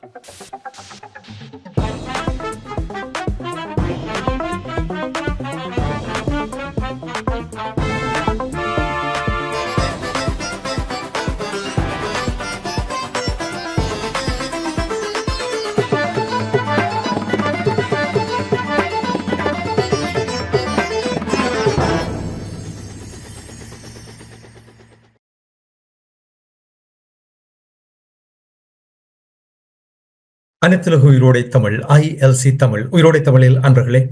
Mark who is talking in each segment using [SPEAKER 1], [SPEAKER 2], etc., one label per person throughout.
[SPEAKER 1] Thank you. அனைத்துலக உயிரோடை Tamil ILC Tamil உயிரோடை தமிழில் அன்பர்களே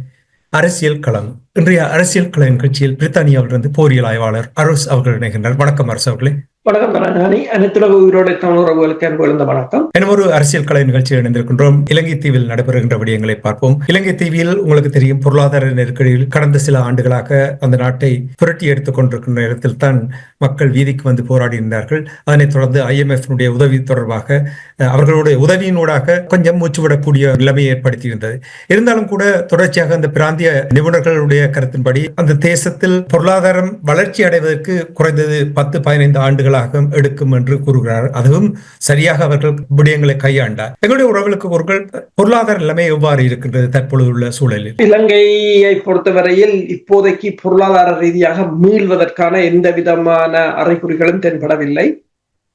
[SPEAKER 1] அரசியல் களம். இன்றைய அரசியல் கள நிகழ்ச்சியில் பிரித்தானியாவிலிருந்து போரியல் ஆய்வாளர் அரோஸ் அவர்கள் இணைகின்றனர். வணக்கம் அரசு அவர்களே.
[SPEAKER 2] வணக்கம் தரணி அனைத்துலக உயிரோட தமிழ் உறவுகளுக்கு அன்பு விழுந்த வணக்கம்.
[SPEAKER 1] என ஒரு அரசியல் கலை நிகழ்ச்சியில் இணைந்திருக்கின்றோம். இலங்கை தீவில் நடைபெறுகின்ற விடயங்களை பார்ப்போம். இலங்கை தீவில் உங்களுக்கு தெரியும் பொருளாதார நெருக்கடியில் கடந்த சில ஆண்டுகளாக அந்த நாட்டை புரட்டி எடுத்துக் கொண்டிருக்கின்ற நேரத்தில் தான் மக்கள் வீதிக்கு வந்து போராடி இருந்தார்கள் அதனைத் தொடர்ந்து ஐஎம்எஃப்னுடைய உதவி தொடர்பாக அவர்களுடைய உதவியினூடாக கொஞ்சம் மூச்சுவிடக்கூடிய நிலைமை ஏற்படுத்தியிருந்தது. இருந்தாலும் கூட தொடர்ச்சியாக அந்த பிராந்திய நிபுணர்களுடைய கருத்தின்படி அந்த தேசத்தில் பொருளாதாரம் வளர்ச்சி அடைவதற்கு குறைந்தது பத்து பதினைந்து ஆண்டுகள் ஆண்டுகளாக எடுக்கும் என்று கூறுகிறார். அதுவும் சரியாக அவர்கள் விடயங்களை கையாண்டார். எங்களுடைய உறவுகளுக்கு பொருட்கள் பொருளாதார நிலைமை எவ்வாறு இருக்கின்றது தற்பொழுது உள்ள சூழலில்?
[SPEAKER 2] இலங்கையை பொறுத்தவரையில் இப்போதைக்கு பொருளாதார ரீதியாக மீள்வதற்கான எந்த விதமான அறைகுறிகளும் தென்படவில்லை.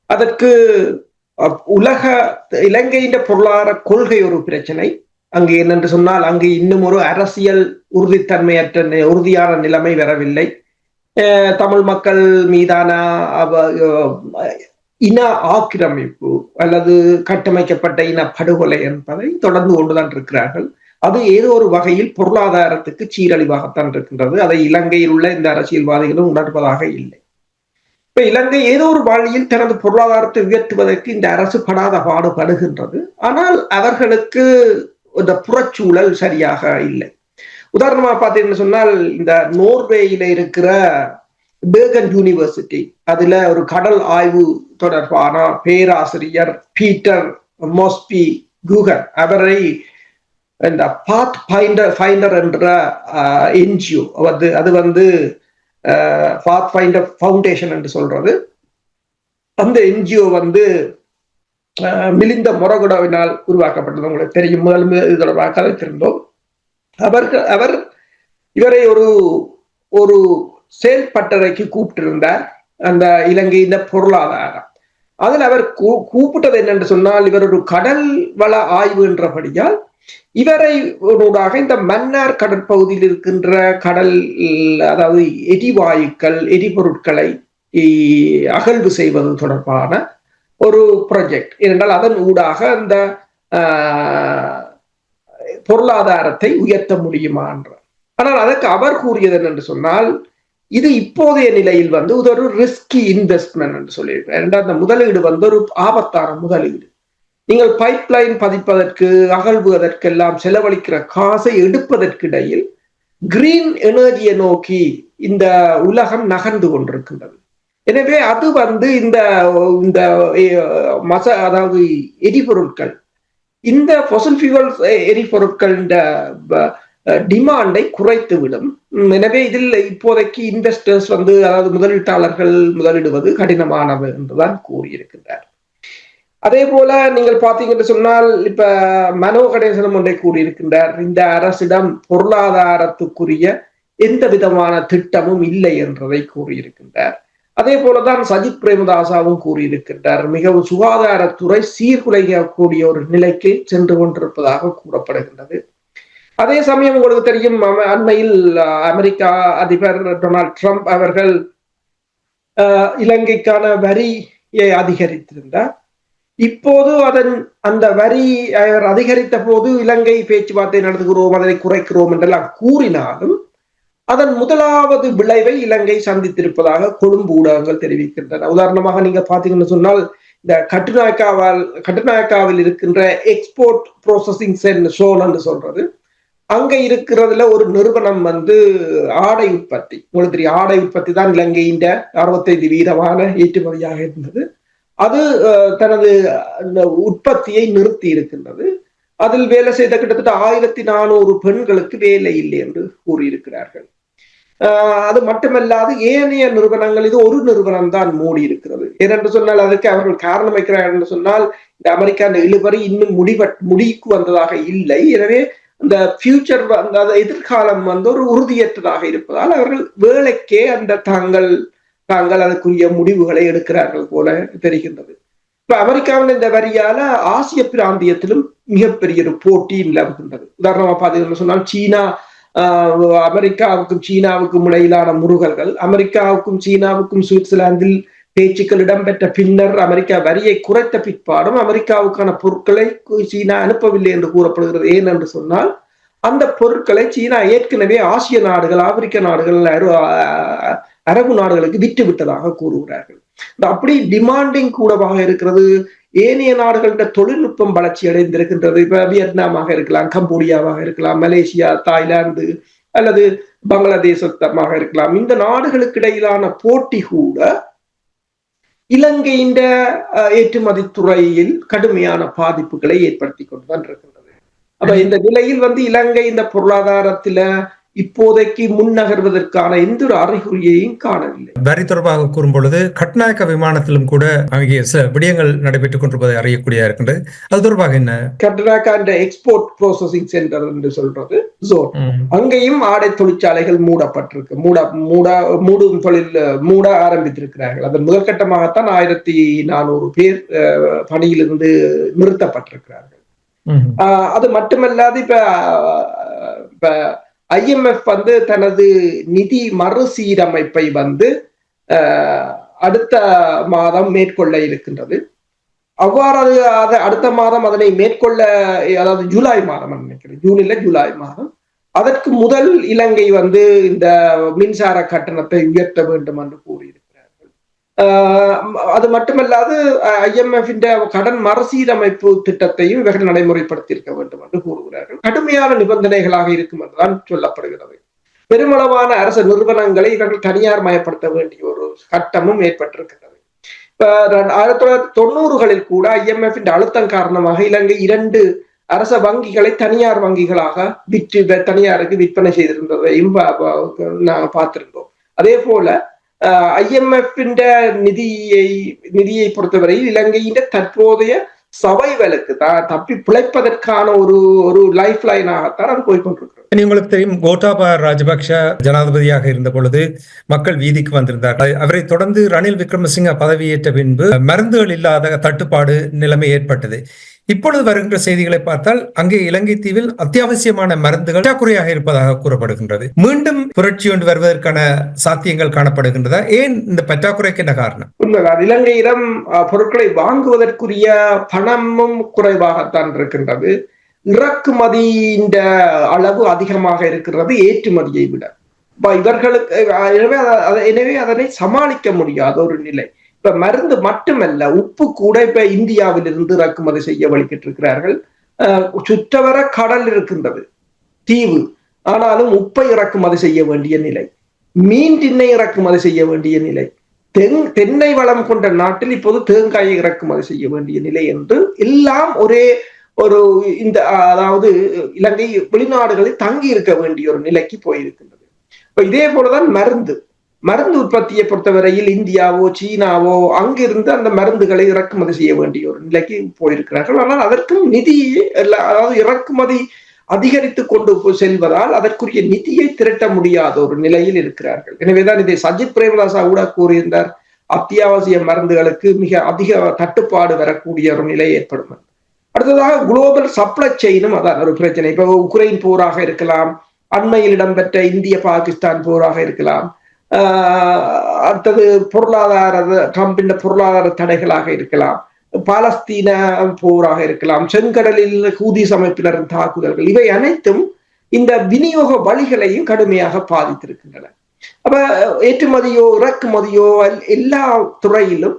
[SPEAKER 2] அதற்கு உலக இலங்கையின் பொருளாதார கொள்கை ஒரு பிரச்சனை. அங்கு என்னென்று சொன்னால் அங்கு இன்னும் ஒரு அரசியல் உறுதித்தன்மையற்ற உறுதியான நிலைமை வரவில்லை. தமிழ் மக்கள் மீதான இன ஆக்கிரமிப்பு அல்லது கட்டமைக்கப்பட்ட இன படுகொலை என்பதை தொடர்ந்து கொண்டுதான் இருக்கிறார்கள் அது ஏதோ ஒரு வகையில் பொருளாதாரத்துக்கு சீரழிவாகத்தான் இருக்கின்றது அதை இலங்கையில் உள்ள இந்த அரசியல்வாதிகளும் உணர்வதாக இல்லை இப்ப இலங்கை ஏதோ ஒரு வழியில் தனது பொருளாதாரத்தை உயர்த்துவதற்கு இந்த அரசு படாத பாடுபடுகின்றது ஆனால் அவர்களுக்கு இந்த புறச்சூழல் சரியாக இல்லை உதாரணமா பார்த்தீங்கன்னு சொன்னால் இந்த நோர்வேயில இருக்கிற பேகன் யூனிவர்சிட்டி அதுல ஒரு கடல் ஆய்வு தொடர்பான பேராசிரியர் பீட்டர் மோஸ்பி கூகன். அவரை இந்த பாத் ஃபைண்டர் ஃபைண்டர் என்ற என்ஜிஓ அது அது வந்து பாத் ஃபைண்டர் ஃபவுண்டேஷன் என்று சொல்றது. அந்த என்ஜிஓ வந்து மிலிந்த மொரகுடாவினால் உருவாக்கப்பட்டது. உங்களுக்கு தெரியும் முதல் முதல் இது தொடர்பாக கதைத்திருந்தோம். அவர்கள் அவர் இவரை ஒரு ஒரு செயல்பட்டறைக்கு கூப்பிட்டிருந்தார். அந்த இலங்கையின் பொருளாதாரம். அதில் அவர் கூ- கூப்பிட்டது என்னென்று சொன்னால் இவர் ஒரு கடல் வள ஆய்வு என்றபடியால் இவரை ஊடாக இந்த மன்னார் கடற்பகுதியில் இருக்கின்ற கடல் அதாவது எரிவாயுக்கள் எரிபொருட்களை அகழ்வு செய்வது தொடர்பான ஒரு ப்ராஜெக்ட் ஏனென்றால் அதன் ஊடாக அந்த பொருளாதாரத்தை உயர்த்த முடியுமா என்றார். ஆனால் அதற்கு அவர் கூறியது என்று சொன்னால் இது இப்போதைய நிலையில் வந்து இது ஒரு ரிஸ்கி இன்வெஸ்ட்மெண்ட் என்று சொல்லியிருக்கிறார். அந்த முதலீடு வந்து ஒரு ஆபத்தான முதலீடு. நீங்கள் பைப்லைன் பதிப்பதற்கு அகழ்வுவதற்கெல்லாம் செலவழிக்கிற காசை எடுப்பதற்கிடையில் கிரீன் எனர்ஜியை நோக்கி இந்த உலகம் நகர்ந்து கொண்டிருக்கின்றது. எனவே அது வந்து இந்த இந்த மச அதாவது எரிபொருட்கள் இந்த fossil ஃபியூவல் எரிபொருட்கள் டிமாண்டை குறைத்துவிடும். எனவே இதில் இப்போதைக்கு இன்வெஸ்டர்ஸ் வந்து அதாவது முதலீட்டாளர்கள் முதலிடுவது கடினமானது என்றுதான் கூறியிருக்கின்றார். அதே போல நீங்கள் பார்த்தீங்கன்னு சொன்னால் இப்ப மனோ கணேசனம் ஒன்றை கூறியிருக்கின்றார். இந்த அரசிடம் பொருளாதாரத்துக்குரிய எந்த விதமான திட்டமும் இல்லை என்றதை கூறியிருக்கின்றார். அதே போலதான் சஜித் பிரேமதாசாவும் கூறியிருக்கின்றார். மிகவும் சுகாதாரத்துறை சீர்குலைக்கக்கூடிய ஒரு நிலைக்கு சென்று கொண்டிருப்பதாக கூறப்படுகின்றது. அதே சமயம் உங்களுக்கு தெரியும் அண்மையில் அமெரிக்கா அதிபர் டொனால்ட் ட்ரம்ப் அவர்கள் இலங்கைக்கான வரியை அதிகரித்திருந்தார். இப்போது அதன் அந்த வரி அதிகரித்த போது இலங்கை பேச்சுவார்த்தை நடத்துகிறோம் அதனை குறைக்கிறோம் என்றெல்லாம் கூறினாலும் அதன் முதலாவது விளைவை இலங்கை சந்தித்திருப்பதாக கொழும்பு ஊடகங்கள் தெரிவிக்கின்றன. உதாரணமாக நீங்க பாத்தீங்கன்னு சொன்னால் இந்த கட்டுநாயக்காவால் கட்டுநாயக்காவில் இருக்கின்ற எக்ஸ்போர்ட் ப்ரோசஸிங் சென் சோன் என்று சொல்றது. அங்க இருக்கிறதுல ஒரு நிறுவனம் வந்து ஆடை உற்பத்தி. உங்களுக்கு தெரியும் ஆடை உற்பத்தி தான் இலங்கையின் அறுபத்தைந்து வீதமான ஏற்றுமதியாக இருந்தது. அது அஹ், தனது உற்பத்தியை நிறுத்தி இருக்கின்றது. அதில் வேலை செய்த கிட்டத்தட்ட ஆயிரத்தி நானூறு பெண்களுக்கு வேலை இல்லை என்று கூறியிருக்கிறார்கள். அது மட்டுமல்லாது ஏனைய நிறுவனங்கள் இது ஒரு நிறுவனம் தான் மூடி இருக்கிறது ஏனென்று சொன்னால் அதற்கு அவர்கள் காரணம் வைக்கிறார்கள் என்று சொன்னால் இந்த அமெரிக்கா அந்த இழுபறி இன்னும் முடிவ முடிவுக்கு வந்ததாக இல்லை. எனவே அந்த ஃபியூச்சர் அந்த எதிர்காலம் வந்து ஒரு உறுதியற்றதாக இருப்பதால் அவர்கள் வேலைக்கே அந்த தாங்கள் தாங்கள் அதுக்குரிய முடிவுகளை எடுக்கிறார்கள் போல தெரிகின்றது. இப்ப அமெரிக்காவின் இந்த வரியால ஆசிய பிராந்தியத்திலும் மிகப்பெரிய ஒரு போட்டி நிலவுகின்றது. உதாரணமா பார்த்தீங்கன்னு சொன்னால் சீனா அமெரிக்காவுக்கும் சீனாவுக்கும் இடையிலான முருகல்கள் அமெரிக்காவுக்கும் சீனாவுக்கும் சுவிட்சர்லாந்தில் பேச்சுக்கள் இடம்பெற்ற பின்னர் அமெரிக்கா வரியை குறைத்த பிற்பாடும் அமெரிக்காவுக்கான பொருட்களை சீனா அனுப்பவில்லை என்று கூறப்படுகிறது. ஏன் என்று சொன்னால் அந்த பொருட்களை சீனா ஏற்கனவே ஆசிய நாடுகள் ஆப்பிரிக்க நாடுகள் அரபு நாடுகளுக்கு விட்டு விட்டதாக கூறுகிறார்கள். அப்படி டிமாண்டிங் கூடவாக இருக்கிறது. ஏனைய நாடுகளிட தொழில்நுட்பம் வளர்ச்சி அடைந்திருக்கின்றது. இப்ப வியட்நாமாக இருக்கலாம் கம்போடியாவாக இருக்கலாம் மலேசியா தாய்லாந்து அல்லது பங்களாதேசமாக இருக்கலாம். இந்த நாடுகளுக்கு இடையிலான போட்டி கூட இலங்கையின் ஏற்றுமதி துறையில் கடுமையான பாதிப்புகளை ஏற்படுத்தி கொண்டுதான் இருக்கின்றது அப்ப இந்த நிலையில் வந்து இலங்கை இந்த பொருளாதாரத்தில இப்போதைக்கு முன்னகர்வதற்கான எந்த ஒரு அறிகுறியையும் காணவில்லை.
[SPEAKER 1] வரி தொடர்பாக கூறும் பொழுது கட்நாயக்க விமானத்திலும் கூட அங்கே சில விடயங்கள் நடைபெற்றுக் கொண்டிருப்பதை அறியக்கூடிய இருக்கின்றது. அது தொடர்பாக என்ன?
[SPEAKER 2] கட்நாயக்கா என்ற எக்ஸ்போர்ட் ப்ரோசஸிங் சென்டர் என்று சொல்றது அங்கேயும் ஆடை தொழிற்சாலைகள் மூடப்பட்டிருக்கு. மூட மூட மூடும் தொழில் மூட ஆரம்பித்திருக்கிறார்கள். அதன் முதற்கட்டமாகத்தான் ஆயிரத்தி நானூறு பேர் பணியிலிருந்து நிறுத்தப்பட்டிருக்கிறார்கள். அது மட்டுமல்லாது இப்ப இப்ப ஐஎம்எஃப் வந்து தனது நிதி மறுசீரமைப்பை வந்து அடுத்த மாதம் மேற்கொள்ள இருக்கின்றது. அவ்வாறு அது அடுத்த மாதம் அதனை மேற்கொள்ள அதாவது ஜூலை மாதம் நினைக்கிறேன். ஜூனில் ஜூலை மாதம். அதற்கு முதல் இலங்கை வந்து இந்த மின்சார கட்டணத்தை உயர்த்த வேண்டும் என்று கூறியிருக்கு. அது மட்டுமல்லாது ஐஎம்எஃப் கடன் மறுசீரமைப்பு திட்டத்தையும் இவர்கள் நடைமுறைப்படுத்தியிருக்க வேண்டும் என்று கூறுகிறார்கள். கடுமையான நிபந்தனைகளாக இருக்கும் என்றுதான் சொல்லப்படுகிறது. பெருமளவான அரசு நிறுவனங்களை இவர்கள் தனியார் மயப்படுத்த வேண்டிய ஒரு கட்டமும் ஏற்பட்டிருக்கிறது. ஆயிரத்தி தொள்ளாயிரத்தி தொண்ணூறுகளில் கூட ஐஎம்எஃபின் அழுத்தம் காரணமாக இலங்கை இரண்டு அரச வங்கிகளை தனியார் வங்கிகளாக விற்று தனியாருக்கு விற்பனை செய்திருந்ததையும் நாங்கள் பார்த்திருந்தோம். அதே போல ஐஎம்எஃப் நிதியை நிதியை பொறுத்தவரையில் இலங்கையின் தற்போதைய சபைகளுக்கு தப்பி பிழைப்பதற்கான ஒரு ஒரு லைஃப் லைனாகத்தான் அது போய்கொண்டிருக்கிறது
[SPEAKER 1] உங்களுக்கு தெரியும் கோட்டாபா ராஜபக்ஷ ஜனாதிபதியாக இருந்த பொழுது மக்கள் வீதிக்கு வந்திருந்தார்கள். அவரை தொடர்ந்து ரணில் விக்ரமசிங்க பதவியேற்ற பின்பு மருந்துகள் இல்லாத தட்டுப்பாடு நிலைமை ஏற்பட்டது. இப்பொழுது வருகின்ற செய்திகளை பார்த்தால் அங்கே இலங்கை தீவில் அத்தியாவசியமான மருந்துகள் பற்றாக்குறையாக இருப்பதாக கூறப்படுகின்றது. மீண்டும் புரட்சி ஒன்று வருவதற்கான சாத்தியங்கள் காணப்படுகின்றதா ஏன் இந்த பற்றாக்குறைக்கு என்ன காரணம்?
[SPEAKER 2] உண்மைதான். இலங்கையிடம் பொருட்களை வாங்குவதற்குரிய பணமும் குறைவாகத்தான் இருக்கின்றது. இறக்குமதியின் அளவு அதிகமாக இருக்கிறது ஏற்றுமதியை விட. இவர்களுக்கு எனவே எனவே அதனை சமாளிக்க முடியாத ஒரு நிலை. இப்ப மருந்து மட்டுமல்ல உப்பு கூட இப்ப இந்தியாவிலிருந்து இறக்குமதி செய்ய வழிகிட்டு இருக்கிறார்கள் சுற்றவர கடல் இருக்கின்றது தீவு. ஆனாலும் உப்பை இறக்குமதி செய்ய வேண்டிய நிலை மீன் திண்ணை இறக்குமதி செய்ய வேண்டிய நிலை தென் தென்னை வளம் கொண்ட நாட்டில் இப்போது தேங்காயை இறக்குமதி செய்ய வேண்டிய நிலை என்று எல்லாம் ஒரே ஒரு இந்த அதாவது இலங்கை வெளிநாடுகளில் தங்கி இருக்க வேண்டிய ஒரு நிலைக்கு போயிருக்கின்றது. இப்ப இதே போலதான் மருந்து. மருந்து உற்பத்தியை பொறுத்தவரையில் இந்தியாவோ சீனாவோ அங்கிருந்து அந்த மருந்துகளை இறக்குமதி செய்ய வேண்டிய ஒரு நிலைக்கு போயிருக்கிறார்கள். ஆனால் அதற்கும் நிதியை அதாவது இறக்குமதி அதிகரித்து கொண்டு செல்வதால் அதற்குரிய நிதியை திரட்ட முடியாத ஒரு நிலையில் இருக்கிறார்கள். எனவேதான் இதை சஜித் பிரேமதாசா கூட கூறியிருந்தார் அத்தியாவசிய மருந்துகளுக்கு மிக அதிக தட்டுப்பாடு வரக்கூடிய ஒரு நிலை ஏற்படும். அடுத்ததாக குளோபல் சப்ளை செயினும் அதான் ஒரு பிரச்சனை. இப்போ உக்ரைன் போராக இருக்கலாம் அண்மையில் இடம்பெற்ற இந்திய பாகிஸ்தான் போராக இருக்கலாம் அடுத்தது பொருளாதார ட்ரம்பின் பொருளாதார தடைகளாக இருக்கலாம். பாலஸ்தீன போராக இருக்கலாம். செங்கடலில் ஹூதி அமைப்பினரின் தாக்குதல்கள். இவை அனைத்தும் இந்த விநியோக வழிகளையும் கடுமையாக பாதித்திருக்கின்றன. அப்ப ஏற்றுமதியோ இறக்குமதியோ எல்லா துறையிலும்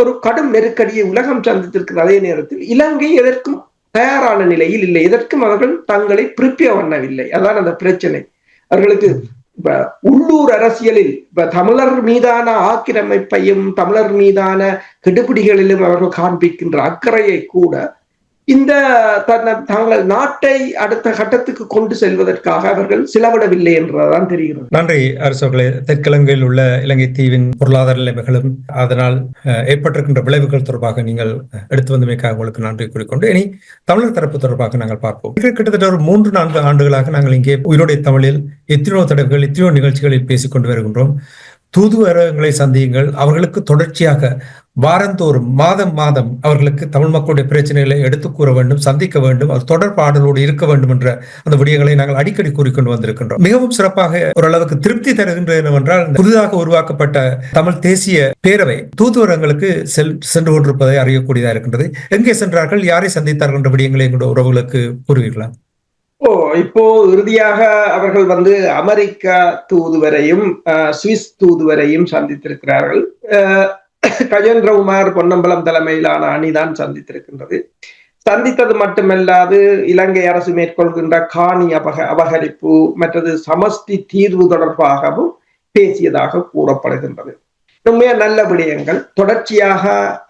[SPEAKER 2] ஒரு கடும் நெருக்கடியை உலகம் சந்தித்திருக்கிற அதே நேரத்தில் இலங்கை எதற்கும் தயாரான நிலையில் இல்லை. எதற்கும் அவர்கள் தங்களை பிரிப்பிய பண்ணவில்லை. அதான் அந்த பிரச்சனை. அவர்களுக்கு இப்ப உள்ளூர் அரசியலில் இப்ப தமிழர் மீதான ஆக்கிரமிப்பையும் தமிழர் மீதான கெடுபிடிகளிலும் அவர்கள் காண்பிக்கின்ற அக்கறையை கூட இந்த தங்கள் தாங்கள் நாட்டை அடுத்த கட்டத்துக்கு கொண்டு செல்வதற்காக அவர்கள் செலவிடவில்லை என்றுதான் தெரிகிறது.
[SPEAKER 1] நன்றி அரசர்களே தெற்கிழங்கையில் உள்ள இலங்கை தீவின் பொருளாதார நிலைமைகளும் அதனால் அஹ், ஏற்பட்டிருக்கின்ற விளைவுகள் தொடர்பாக நீங்கள் எடுத்து வந்தமைக்காக உங்களுக்கு நன்றி கூறிக்கொண்டு இனி தமிழர் தரப்பு தொடர்பாக நாங்கள் பார்ப்போம். கிட்டத்தட்ட ஒரு மூன்று நான்கு ஆண்டுகளாக நாங்கள் இங்கே உயிருடைய தமிழில் எத்தனையோ தடவைகள் எத்தனையோ நிகழ்ச்சிகளில் பேசிக்கொண்டு வருகின்றோம். தூதுவரங்களை சந்தியுங்கள். அவர்களுக்கு தொடர்ச்சியாக வாரந்தோறும் மாதம் மாதம் அவர்களுக்கு தமிழ் மக்களுடைய பிரச்சனைகளை எடுத்து கூற வேண்டும் சந்திக்க வேண்டும் அது தொடர்பாடலோடு இருக்க வேண்டும் என்ற அந்த விடயங்களை நாங்கள் அடிக்கடி கூறிக்கொண்டு வந்திருக்கின்றோம். மிகவும் சிறப்பாக ஓரளவுக்கு திருப்தி தருகின்றது என்னவென்றால் புதிதாக உருவாக்கப்பட்ட தமிழ் தேசிய பேரவை தூதுவரங்களுக்கு செல் சென்று கொண்டிருப்பதை அறியக்கூடியதா இருக்கின்றது. எங்கே சென்றார்கள் யாரை சந்தித்தார்கள் என்ற விடயங்களை எங்களுடைய உறவுகளுக்கு கூறுவீர்களா?
[SPEAKER 2] ஓ இப்போ இறுதியாக அவர்கள் வந்து அமெரிக்கா தூதுவரையும் சுவிஸ் தூதுவரையும் சந்தித்திருக்கிறார்கள். அஹ், கஜேந்திரகுமார் பொன்னம்பலம் தலைமையிலான அணிதான் சந்தித்திருக்கின்றது. சந்தித்தது மட்டுமல்லாது இலங்கை அரசு மேற்கொள்கின்ற காணி அபக அபகரிப்பு மற்றது சமஷ்டி தீர்வு தொடர்பாகவும் பேசியதாக கூறப்படுகின்றது. உண்மையா நல்ல விடயங்கள். தொடர்ச்சியாக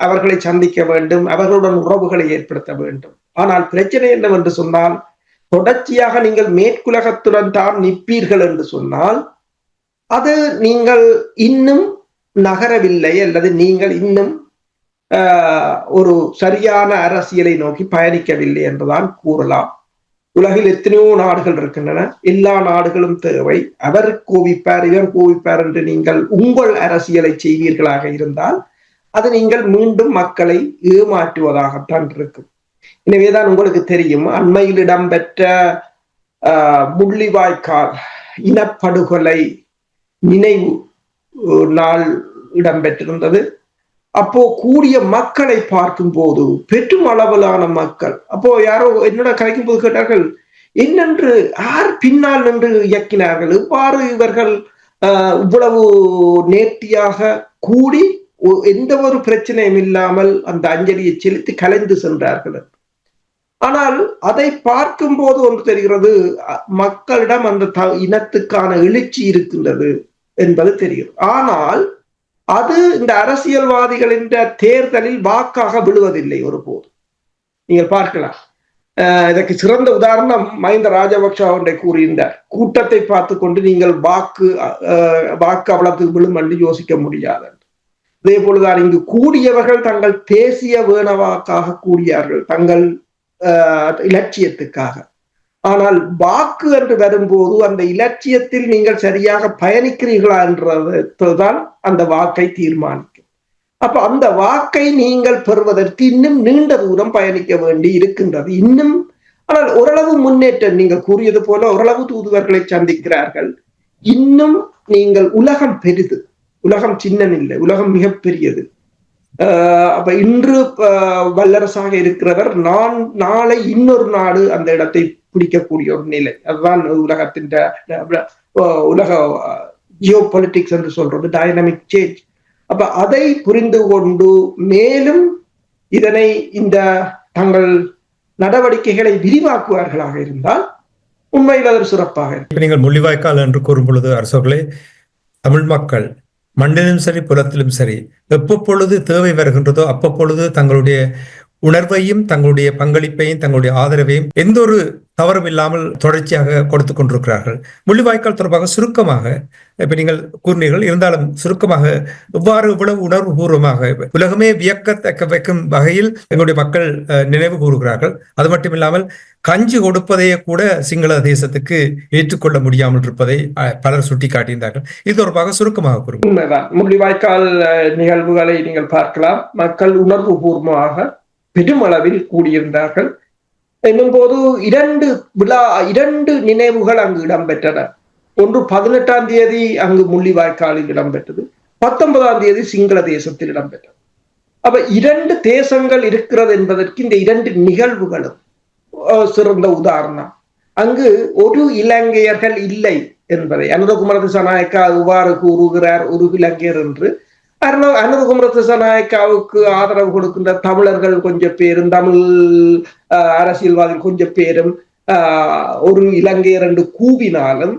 [SPEAKER 2] அவர்களை சந்திக்க வேண்டும். அவர்களுடன் உறவுகளை ஏற்படுத்த வேண்டும். ஆனால் பிரச்சனை என்னவென்று சொன்னால் தொடர்ச்சியாக நீங்கள் மேற்குலகத்துடன் தான் நிற்பீர்கள் என்று சொன்னால் அது நீங்கள் இன்னும் நகரவில்லை அல்லது நீங்கள் இன்னும் ஆஹ், ஒரு சரியான அரசியலை நோக்கி பயணிக்கவில்லை என்றுதான் கூறலாம். உலகில் எத்தனையோ நாடுகள் இருக்கின்றன. எல்லா நாடுகளும் தேவை. அவர் கோவிப்பார் இவர் கோவிப்பார் என்று நீங்கள் உங்கள் அரசியலை செய்வீர்களாக இருந்தால் அது நீங்கள் மீண்டும் மக்களை ஏமாற்றுவதாகத்தான் இருக்கும். எனவேதான் உங்களுக்கு தெரியும் அண்மையில் இடம்பெற்ற ஆஹ், முள்ளிவாய்க்கால் இனப்படுகொலை நினைவு நாள் இடம்பெற்றிருந்தது அப்போ கூடிய மக்களை பார்க்கும் போது பெரும் அளவிலான மக்கள் அப்போ யாரோ என்னோட கலைக்கும் போது கேட்டார்கள் என்னென்று யார் பின்னால் நின்று இயக்கினார்கள்? இவ்வாறு இவர்கள் இவ்வளவு நேர்த்தியாக கூடி ஒ- எந்த ஒரு பிரச்சனையும் இல்லாமல் அந்த அஞ்சலியை செலுத்தி கலைந்து சென்றார்கள். ஆனால் அதை பார்க்கும் போது ஒன்று தெரிகிறது அ- மக்களிடம் அந்த த- இனத்துக்கான எழுச்சி இருக்கின்றது. என்பது தெரியும். ஆனால் அது இந்த அரசியல்வாதிகளின் தேர்தலில் வாக்காக விழுவதில்லை ஒருபோது நீங்கள் பார்க்கலாம். இதற்கு சிறந்த உதாரணம் மஹிந்த ராஜபக்ஷ அவருடைய கூறியிருந்தார். கூட்டத்தை பார்த்து கொண்டு நீங்கள் வாக்கு வாக்கு அவ்வளவுக்கு விழும் என்று யோசிக்க முடியாது. அதே போலதான் இங்கு கூடியவர்கள் தங்கள் தேசிய வேணவாக்காக கூடியார்கள். தங்கள் இலட்சியத்துக்காக. ஆனால் வாக்கு என்று வரும்போது அந்த இலட்சியத்தில் நீங்கள் சரியாக பயணிக்கிறீர்களா என்றதான் அந்த வாக்கை தீர்மானிக்கும். அப்ப அந்த வாக்கை நீங்கள் பெறுவதற்கு இன்னும் நீண்ட தூரம் பயணிக்க வேண்டி இருக்கின்றது. இன்னும் ஆனால் ஓரளவு முன்னேற்றம் நீங்கள் கூறியது போல ஓரளவு தூதுவர்களை சந்திக்கிறார்கள். இன்னும் நீங்கள் உலகம் பெரிது. உலகம் சின்னம் இல்லை உலகம் மிகப்பெரியது. அப்ப இன்று வல்லரசாக இருக்கிறவர் நான் நாளை இன்னொரு நாடு அந்த இடத்தை பிடிக்கக்கூடிய ஒரு நிலை அதுதான் உலகத்தின் உலக ஜியோ பொலிட்டிக்ஸ் என்று சொல்றது டைனமிக் சேஞ்ச் அப்ப அதை புரிந்து கொண்டு மேலும் இதனை இந்த தங்கள் நடவடிக்கைகளை விரிவாக்குவார்களாக இருந்தால் உண்மையில் அது சிறப்பாக இருக்கும்
[SPEAKER 1] நீங்கள் முள்ளிவாய்க்கால் என்று கூறும் பொழுது அரசர்களே தமிழ் மக்கள் மண்ணிலும் சரி புலத்திலும் சரி எப்பப்பொழுது தேவை வருகின்றதோ அப்பப்பொழுது தங்களுடைய உணர்வையும் தங்களுடைய பங்களிப்பையும் தங்களுடைய ஆதரவையும் எந்த ஒரு தவறும் இல்லாமல் தொடர்ச்சியாக கொடுத்து கொண்டிருக்கிறார்கள். முள்ளிவாய்க்கால் தொடர்பாக சுருக்கமாக இப்ப நீங்கள் கூறினீர்கள் இருந்தாலும் சுருக்கமாக இவ்வாறு இவ்வளவு உணர்வு பூர்வமாக உலகமே வியக்கத்தக்க வைக்கும் வகையில் எங்களுடைய மக்கள் அஹ், நினைவு கூறுகிறார்கள். அது மட்டும் இல்லாமல் கஞ்சி கொடுப்பதையே கூட சிங்கள தேசத்துக்கு ஏற்றுக்கொள்ள முடியாமல் இருப்பதை அஹ், பலர் சுட்டிக்காட்டியிருந்தார்கள். இது தொடர்பாக சுருக்கமாக கூறும்
[SPEAKER 2] உண்மைதான். முள்ளிவாய்க்கால் நிகழ்வுகளை நீங்கள் பார்க்கலாம். மக்கள் உணர்வு பூர்வமாக பெருமளவில் கூடியிருந்தார்கள். என்னும் போது இரண்டு விழா இரண்டு நினைவுகள் அங்கு இடம்பெற்றன. ஒன்று பதினெட்டாம் தேதி அங்கு முள்ளிவாய்க்காலில் இடம்பெற்றது. பத்தொன்பதாம் தேதி சிங்கள தேசத்தில் இடம்பெற்றது. அப்ப இரண்டு தேசங்கள் இருக்கிறது என்பதற்கு இந்த இரண்டு நிகழ்வுகளும் சிறந்த உதாரணம். அங்கு ஒரு இலங்கையர்கள் இல்லை என்பதை. அனுரகுமார திசாநாயக்கா இவ்வாறு கூறுகிறார் ஒரு இலங்கையர் என்று. அருண- அனுரகுமார திசாநாயக்காவுக்கு ஆதரவு கொடுக்கின்ற தமிழர்கள் கொஞ்சம் பேரும் தமிழ் அரசியல்வாதிகள் கொஞ்சம் பேரும் ஒரு இலங்கையர் என்று கூவினாலும்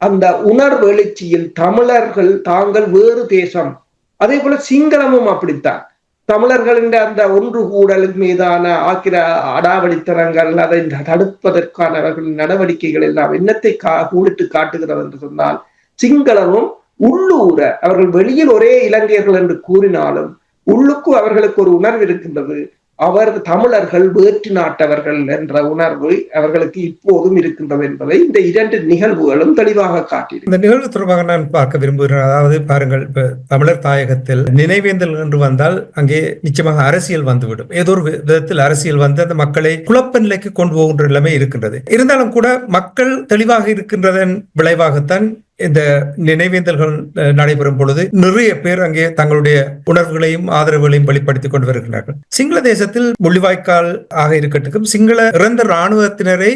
[SPEAKER 2] அந்த உணர்வு எழுச்சியில் தமிழர்கள் தாங்கள் வேறு தேசம் அதே போல சிங்களமும் அப்படித்தான் தமிழர்களின் அந்த ஒன்று கூடலின் மீதான ஆக்கிர அடாவடித்தனங்கள் அதை தடுப்பதற்கான அவர்களின் நடவடிக்கைகள் எல்லாம் என்னத்தை கா கூடிட்டு காட்டுகிறது என்று சொன்னால் சிங்களமும் உள்ளூர அவர்கள் வெளியில் ஒரே இலங்கையர்கள் என்று கூறினாலும் உள்ளுக்கு அவர்களுக்கு ஒரு உணர்வு இருக்கின்றது. அவர் தமிழர்கள் வேற்று நாட்டவர்கள் என்ற உணர்வு அவர்களுக்கு இப்போதும் இருக்கின்றது என்பதை இந்த இரண்டு நிகழ்வுகளும் தெளிவாக காட்டின
[SPEAKER 1] இந்த நிகழ்வு தொடர்பாக நான் பார்க்க விரும்புகிறேன். அதாவது பாருங்கள் இப்ப தமிழர் தாயகத்தில் நினைவேந்தல் என்று வந்தால் அங்கே நிச்சயமாக அரசியல் வந்துவிடும். ஏதோ ஒரு விதத்தில் அரசியல் வந்து அந்த மக்களை குழப்ப நிலைக்கு கொண்டு போகின்ற நிலைமை இருக்கின்றது. இருந்தாலும் கூட மக்கள் தெளிவாக இருக்கின்றதன் விளைவாகத்தான் இந்த நினைவேந்தல்கள் நடைபெறும் பொழுது நிறைய பேர் அங்கே தங்களுடைய உணர்வுகளையும் ஆதரவுகளையும் வெளிப்படுத்திக் கொண்டு வருகிறார்கள். சிங்கள தேசத்தில் முள்ளிவாய்க்கால் ஆக இருக்கட்டும் சிங்கள இறந்த இராணுவத்தினரை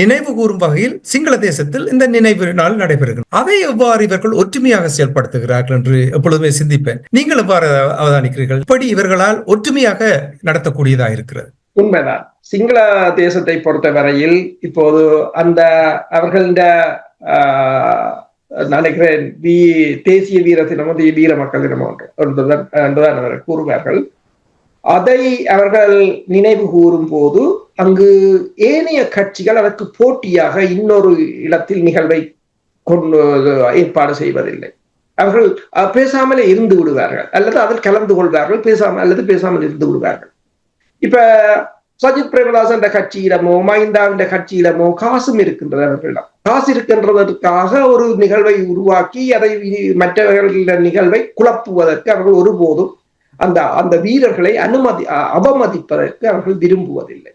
[SPEAKER 1] நினைவு கூறும் வகையில் சிங்கள தேசத்தில் இந்த நினைவு நாள் நடைபெறுகிறது. அதை எவ்வாறு இவர்கள் ஒற்றுமையாக செயல்படுத்துகிறார்கள் என்று எப்பொழுதுமே சிந்திப்பேன். நீங்கள் எவ்வாறு அவதானிக்கிறீர்கள்? இப்படி இவர்களால் ஒற்றுமையாக நடத்தக்கூடியதாக இருக்கிறது?
[SPEAKER 2] உண்மைதான். சிங்கள தேசத்தை பொறுத்த வரையில் இப்போது அந்த அவர்கள நினைக்கிறேன் வி தேசிய வீர தினம் வந்து வீர மக்கள் தினம் ஒன்று என்றுதான் அவர்கள் கூறுவார்கள். அதை அவர்கள் நினைவு கூறும் போது அங்கு ஏனைய கட்சிகள் அதற்கு போட்டியாக இன்னொரு இடத்தில் நிகழ்வை கொண்டு ஏற்பாடு செய்வதில்லை. அவர்கள் பேசாமலே இருந்து விடுவார்கள். அல்லது அதில் கலந்து கொள்வார்கள் பேசாமல் அல்லது பேசாமல் இருந்து விடுவார்கள். இப்ப சஜித் பிரேமதாஸ் என்ற கட்சியிடமோ மைந்தா என்ற கட்சியிடமோ காசும் இருக்கின்றது அவர்களிடம். காசு இருக்கின்றதற்காக ஒரு நிகழ்வை உருவாக்கி அதை மற்றவர்களின் நிகழ்வை குழப்புவதற்கு அவர்கள் ஒருபோதும் அந்த அந்த வீரர்களை அனுமதி அவமதிப்பதற்கு அவர்கள் விரும்புவதில்லை.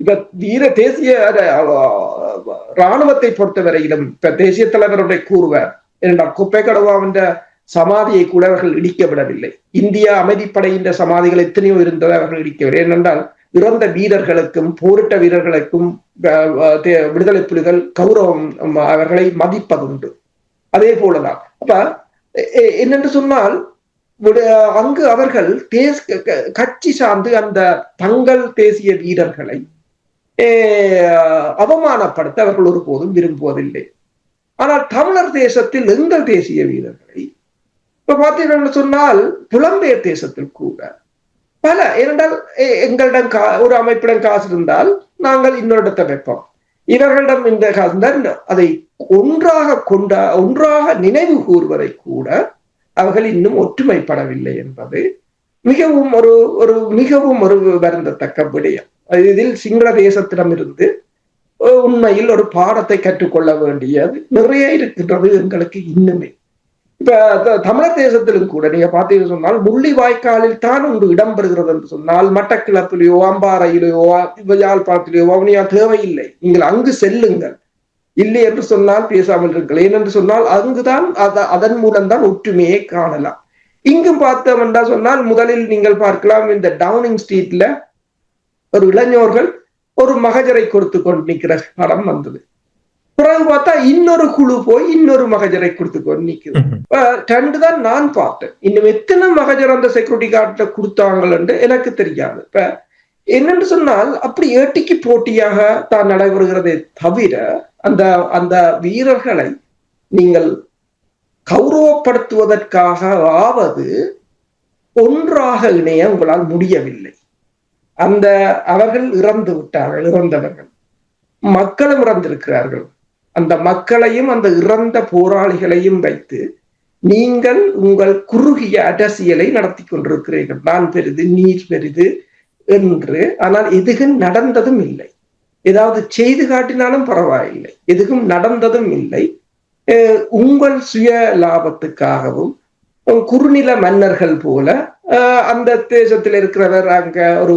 [SPEAKER 2] இப்ப வீர தேசிய இராணுவத்தை பொறுத்தவரையிலும் இப்ப தேசிய தலைவருடைய கூறுவார் இரண்டாம் குப்பை கடவாவின் சமாதியை கூட அவர்கள் இடிக்க விடவில்லை. இந்தியா அமைதிப்படையின் சமாதிகள் எத்தனையோ இருந்ததை அவர்கள் இடிக்கவில்லை ஏனென்றால் இறந்த வீரர்களுக்கும் போரிட்ட வீரர்களுக்கும் விடுதலை புலிகள் கௌரவம் அவர்களை மதிப்பதுண்டு அதே போலதான். அப்ப என்னென்று சொன்னால் அங்கு அவர்கள் தேச கட்சி சார்ந்து அந்த தங்கள் தேசிய வீரர்களை அவமானப்படுத்த அவர்கள் ஒருபோதும் விரும்புவதில்லை. ஆனால் தமிழர் தேசத்தில் எங்கள் தேசிய வீரர்களை இப்ப பார்த்தீங்கன்னு சொன்னால் புலம்பெயர் தேசத்தில் கூட பல ஏனென்றால் எங்களிடம் கா ஒரு அமைப்பிடம் காசு இருந்தால் நாங்கள் இன்னொருடத்தை வைப்போம். இவர்களிடம் இந்த காசு அதை ஒன்றாக கொண்டா ஒன்றாக நினைவு கூறுவதை கூட அவர்கள் இன்னும் ஒற்றுமைப்படவில்லை என்பது மிகவும் ஒரு ஒரு மிகவும் ஒரு வருந்தத்தக்க விடயம். இதில் சிங்கள தேசத்திடமிருந்து உண்மையில் ஒரு பாடத்தை கற்றுக்கொள்ள வேண்டியது நிறைய இருக்கின்றது எங்களுக்கு இன்னுமே. இப்ப தமிழர் தேசத்திலும் கூட நீங்க பாத்தீங்கன்னு சொன்னால் முள்ளி வாய்க்காலில் தான் ஒன்று இடம்பெறுகிறது என்று சொன்னால் மட்டக்கிளப்பிலேயோ அம்பாறையிலேயோ யாழ்ப்பாணத்திலேயோ அவனியா தேவையில்லை. நீங்கள் அங்கு செல்லுங்கள். இல்லை என்று சொன்னால் பேசாமல் இருங்கள். ஏனென்று சொன்னால் அங்குதான் அதன் மூலம்தான் ஒற்றுமையை காணலாம். இங்கும் பார்த்தோம் என்றா சொன்னால் முதலில் நீங்கள் பார்க்கலாம் இந்த டவுனிங் ஸ்ட்ரீட்ல ஒரு இளைஞர்கள் ஒரு மகஜரை கொடுத்து கொண்டு நிற்கிற படம் வந்தது. பிறகு பார்த்தா இன்னொரு குழு போய் இன்னொரு மகஜரை கொடுத்து கொண்டு நிக்குது. ரெண்டு தான் நான் பார்த்தேன். இன்னும் எத்தனை மகஜர் அந்த செக்யூரிட்டி கார்டுல கொடுத்தாங்கன்னு எனக்கு தெரியாது. இப்ப என்னன்னு சொன்னால் அப்படி ஏட்டிக்கு போட்டியாக தான் நடைபெறுகிறதே தவிர அந்த அந்த வீரர்களை நீங்கள் கௌரவப்படுத்துவதற்காக ஆவது ஒன்றாக இணைய உங்களால் முடியவில்லை. அந்த அவர்கள் இறந்து விட்டார்கள் இறந்தவர்கள். மக்களும் இறந்திருக்கிறார்கள். அந்த மக்களையும் அந்த இறந்த போராளிகளையும் வைத்து நீங்கள் உங்கள் குறுகிய அரசியலை நடத்தி கொண்டிருக்கிறீர்கள். நான் பெரிது நீர் பெரிது என்று. ஆனால் எதுகும் நடந்ததும் இல்லை. ஏதாவது செய்து காட்டினாலும் பரவாயில்லை. எதுவும் நடந்ததும் இல்லை. உங்கள் சுய லாபத்துக்காகவும் குறுநில மன்னர்கள் போல அந்த தேசத்தில் இருக்கிறவர் அங்க ஒரு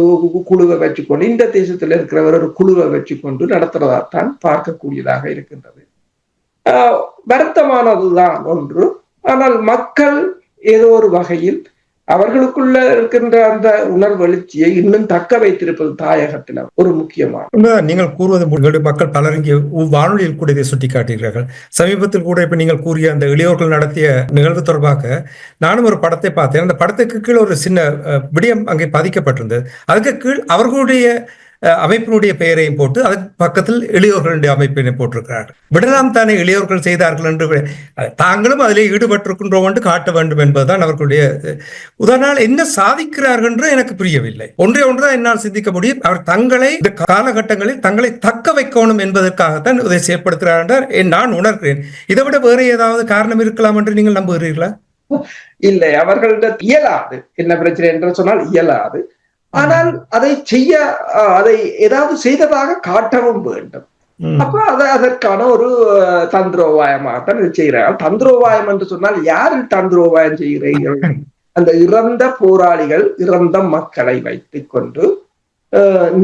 [SPEAKER 2] குழுவை வச்சுக்கொண்டு இந்த தேசத்தில் இருக்கிறவர் ஒரு குழுவை வச்சுக்கொண்டு நடத்துறதா தான் பார்க்கக்கூடியதாக இருக்கின்றது. வருத்தமானதுதான் ஒன்று. ஆனால் மக்கள் ஏதோ ஒரு வகையில் அவர்களுக்குள்ள இருக்கின்ற அந்த உணர்வு எழுச்சியை இன்னும் தக்க வைத்திருப்பது தாயகத்தில் ஒரு முக்கியமான
[SPEAKER 1] நீங்கள் கூறுவது மக்கள் பலர் இங்கே வானொலியில் கூட இதை சுட்டி காட்டுகிறார்கள் சமீபத்தில் கூட இப்ப நீங்கள் கூறிய அந்த இளையோர்கள் நடத்திய நிகழ்வு தொடர்பாக நானும் ஒரு படத்தை பார்த்தேன். அந்த படத்துக்கு கீழே ஒரு சின்ன விடயம் அங்கே பதிக்கப்பட்டிருந்தது. அதுக்கு கீழ் அவர்களுடைய அமைப்பினுடைய பெயரையும் போட்டு அதுக்கு பக்கத்தில் இளையோர்களுடைய அமைப்பினை போட்டிருக்கிறார்கள். விடலாம் தானே இளையோர்கள் செய்தார்கள் என்று தாங்களும் அதிலே ஈடுபட்டிருக்கின்றோம் என்று காட்ட வேண்டும் என்பதுதான் அவர்களுடைய அஹ், உதனால் என்ன சாதிக்கிறார்கள் என்று எனக்கு புரியவில்லை. ஒன்றே ஒன்றுதான் என்னால் சிந்திக்க முடியும். அவர் தங்களை இந்த காலகட்டங்களில் தங்களை தக்க வைக்கணும் என்பதற்காகத்தான் இதை செயற்படுத்துகிறார் என்று நான் உணர்கிறேன். இதை விட வேறு ஏதாவது காரணம் இருக்கலாம் என்று நீங்கள் நம்புகிறீர்களா?
[SPEAKER 2] இல்லை அவர்களிடம் இயலாது. என்ன பிரச்சனை என்று சொன்னால் இயலாது. ஆனால் அதை செய்ய அதை ஏதாவது செய்ததாக காட்டவும் வேண்டும். அப்ப அது அதற்கான ஒரு தந்திரோபாயமாகத்தான் இது செய்கிறார்கள் தந்திரோபாயம் என்று சொன்னால் யாரில் தந்திரோபாயம் செய்கிறீர்கள்? அந்த இறந்த போராளிகள் இறந்த மக்களை வைத்துக் கொண்டு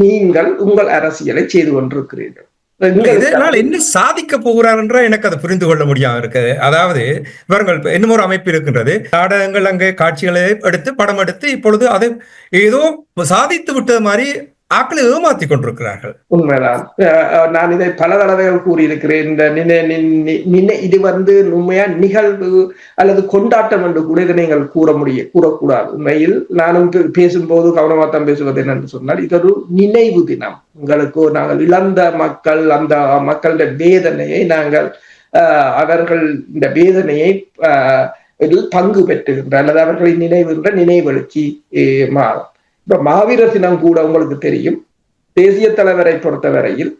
[SPEAKER 2] நீங்கள் உங்கள் அரசியலை செய்து கொண்டிருக்கிறீர்கள்.
[SPEAKER 1] இதனால் என்ன சாதிக்க போகிறார் என்ற எனக்கு அதை புரிந்து கொள்ள முடியாம இருக்குது அதாவது இவர்கள் இன்னும் ஒரு அமைப்பு இருக்கின்றது. நாடகங்கள் அங்கே காட்சிகளை எடுத்து படம் எடுத்து இப்பொழுது அதை ஏதோ சாதித்து விட்டது மாதிரி ஆக்களை ஏமாத்தி கொண்டிருக்கிறார்கள்
[SPEAKER 2] உண்மைதான் நான் இதை பல தடவைகள் கூறியிருக்கிறேன். இந்த நினை இது வந்து உண்மையா நிகழ்வு அல்லது கொண்டாட்டம் என்று கூட இதை நீங்கள் கூற முடிய கூறக்கூடாது. உண்மையில் நானும் பேசும்போது கவனமாக தான் பேசுவது என்னென்று சொன்னால் இது ஒரு நினைவு தினம். உங்களுக்கு நாங்கள் இழந்த மக்கள் அந்த மக்களுடைய வேதனையை நாங்கள் அவர்கள் இந்த வேதனையை இதில் பங்கு பெற்றுகின்ற அல்லது அவர்களின் நினைவுகின்ற நினைவெழுச்சி மாறும். இப்ப மாவீரர் தினம் கூட உங்களுக்கு தெரியும். தேசிய தலைவரை பொறுத்தவரையில்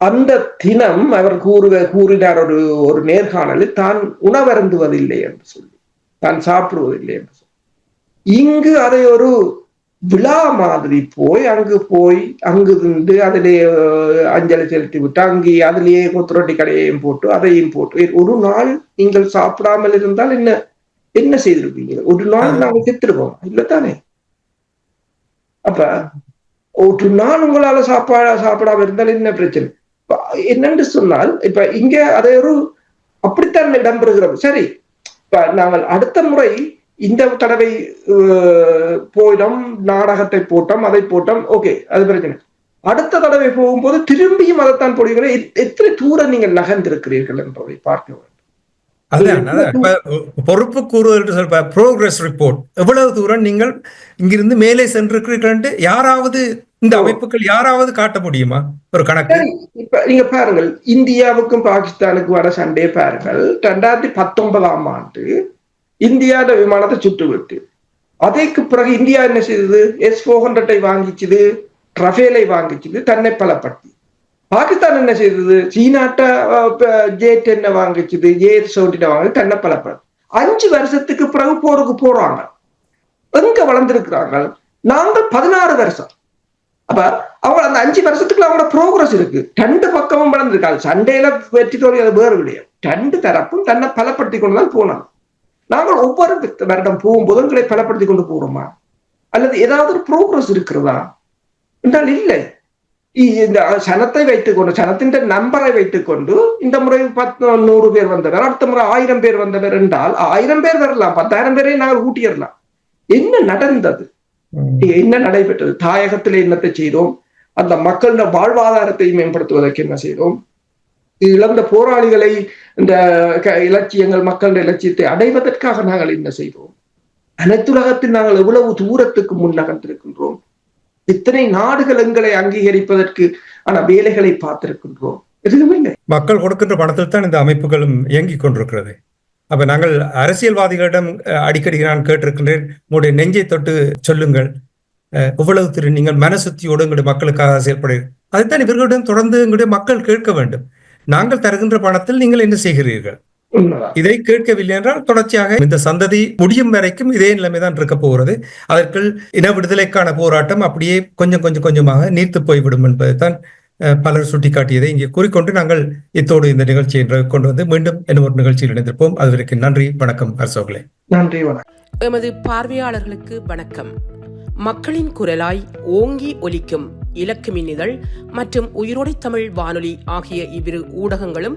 [SPEAKER 2] அந்த தினம் அவர் கூறுவ கூறினார் ஒரு ஒரு நேர்காணலில் தான் உணவருந்துவதில்லை என்று சொல்லி தான் சாப்பிடுவதில்லை என்று சொல்லி. இங்கு அதை ஒரு விழா மாதிரி போய் அங்கு போய் அங்கு இருந்து அதிலே அஞ்சலி செலுத்தி விட்டு அங்கே அதிலேயே கொத்துரொட்டி கடையையும் போட்டு அதையும் போட்டு ஒரு நாள் நீங்கள் சாப்பிடாமல் இருந்தால் என்ன என்ன செய்திருப்பீங்க ஒரு நாள் நாங்கள் செத்துருவோம்? இல்லத்தானே? அப்ப ஒரு நாள் உங்களால சாப்பாடு சாப்பிடாம இருந்தால் என்ன பிரச்சனை? என்னென்று சொன்னால் இப்ப இங்க அதை ஒரு அப்படித்தான் இடம்பெறுகிறது சரி இப்ப நாங்கள் அடுத்த முறை இந்த தடவை போயிடும் நாடகத்தை போட்டோம் அதை போட்டோம் ஓகே அது பிரச்சனை. அடுத்த தடவை போகும்போது திரும்பியும் அதைத்தான் போடுகிறேன் எத்தனை தூரம் நீங்கள் நகர்ந்திருக்கிறீர்கள் என்பதை பார்க்க வேண்டும்.
[SPEAKER 1] பொறுப்பு என்று சொல்ற ப்ரோக்ரஸ் ரிப்போர்ட் எவ்வளவு தூரம் நீங்கள் இங்கிருந்து மேலே சென்றிருக்கிறீர்கள் யாராவது இந்த அமைப்புகள் யாராவது காட்ட முடியுமா? ஒரு கணக்கு.
[SPEAKER 2] இப்ப நீங்க பாருங்கள் இந்தியாவுக்கும் பாகிஸ்தானுக்கும் வர சண்டே பாருங்கள். ரெண்டாயிரத்தி பத்தொன்பதாம் ஆண்டு இந்தியாவோட விமானத்தை சுட்டுவிட்டு அதற்கு பிறகு இந்தியா என்ன செய்தது? எஸ் ஃபோர் ஹண்ட்ரட்டை வாங்கிச்சுது ரஃபேலை வாங்கிச்சுது தன்னை பலப்படுத்தி. பாகிஸ்தான் என்ன செய்தது சீனாட்ட ஜே டென்னை வாங்கிச்சது ஜே செவன்டினை வாங்கி தன்னை பலப்படுத்தி அஞ்சு வருஷத்துக்கு பிறகு போருக்கு போறாங்க எங்க வளர்ந்திருக்கிறாங்க நாங்கள் பதினாறு வருஷம் அப்ப அவங்க அந்த அஞ்சு வருஷத்துக்குள்ள அவங்களோட ப்ரோக்ரஸ் இருக்கு ரெண்டு பக்கமும் வளர்ந்துருக்காங்க சண்டையில வெற்றி தோல்வி அது வேறு விடையும் ரெண்டு தரப்பும் தன்னை பலப்படுத்தி கொண்டு தான் போனாங்க நாங்கள் ஒவ்வொரு வருடம் போகும்போது எங்களை பலப்படுத்தி கொண்டு போறோமா அல்லது ஏதாவது ஒரு ப்ரோக்ரஸ் இருக்கிறதா என்றால் இல்லை இந்த சனத்தை வைத்துக்கொண்டு சனத்தின் நம்பரை வைத்துக்கொண்டு இந்த முறை பத்து நூறு பேர் வந்தவர் அடுத்த முறை ஆயிரம் பேர் வந்தவர் என்றால் ஆயிரம் பேர் வரலாம் பத்தாயிரம் பேரை நாங்கள் கூட்டிடலாம் என்ன நடந்தது. என்ன நடைபெற்றது தாயகத்தில் என்னத்தை செய்தோம் அந்த மக்களோட வாழ்வாதாரத்தை மேம்படுத்துவதற்கு என்ன செய்தோம் இழந்த போராளிகளை இந்த இலட்சியங்கள் மக்களுடைய இலட்சியத்தை அடைவதற்காக நாங்கள் என்ன செய்தோம் அனைத்துலகத்தில் நாங்கள் எவ்வளவு தூரத்துக்கு முன்னகர்ந்திருக்கின்றோம் இத்தனை நாடுகள் எங்களை அங்கீகரிப்பதற்கு ஆன வேலைகளை பார்த்திருக்கின்றோம். எதுவுமே இல்லை.
[SPEAKER 1] மக்கள் கொடுக்கின்ற பணத்தில் தான் இந்த அமைப்புகளும் இயங்கிக் கொண்டிருக்கிறது. அப்ப நாங்கள் அரசியல்வாதிகளிடம் அஹ், அடிக்கடி நான் கேட்டிருக்கின்றேன் உங்களுடைய நெஞ்சை தொட்டு சொல்லுங்கள். அஹ், திரு நீங்கள் மனசுத்தியோடு எங்களுடைய மக்களுக்காக செயல்படுகிறீர்கள் அதைத்தான் இவர்களிடம் தொடர்ந்து எங்களுடைய மக்கள் கேட்க வேண்டும். நாங்கள் தருகின்ற பணத்தில் நீங்கள் என்ன செய்கிறீர்கள்? இதை கேட்கவில்லை என்றால் தொடர்ச்சியாக இந்த சந்ததி முடியும் வரைக்கும் இதே நிலைமைதான் இருக்க போகிறது. அதற்குள் இன விடுதலைக்கான போராட்டம் அப்படியே கொஞ்சம் கொஞ்சம் கொஞ்சமாக நீர்த்து போய்விடும் என்பதைத்தான் பலர் சுட்டிக்காட்டியதை இங்கே கூறிக்கொண்டு நாங்கள் இத்தோடு இந்த நிகழ்ச்சியை கொண்டு வந்து மீண்டும் இன்னும் ஒரு நிகழ்ச்சியில் இணைந்திருப்போம். அதுவரைக்கும் நன்றி வணக்கம் அரசோகளே
[SPEAKER 2] நன்றி வணக்கம்.
[SPEAKER 3] எமது பார்வையாளர்களுக்கு வணக்கம். மக்களின் குரலாய் ஓங்கி ஒலிக்கும் இலக்கு மின்னிதழ் மற்றும் உயிரோடை தமிழ் வானொலி ஆகிய இவ்விரு ஊடகங்களும்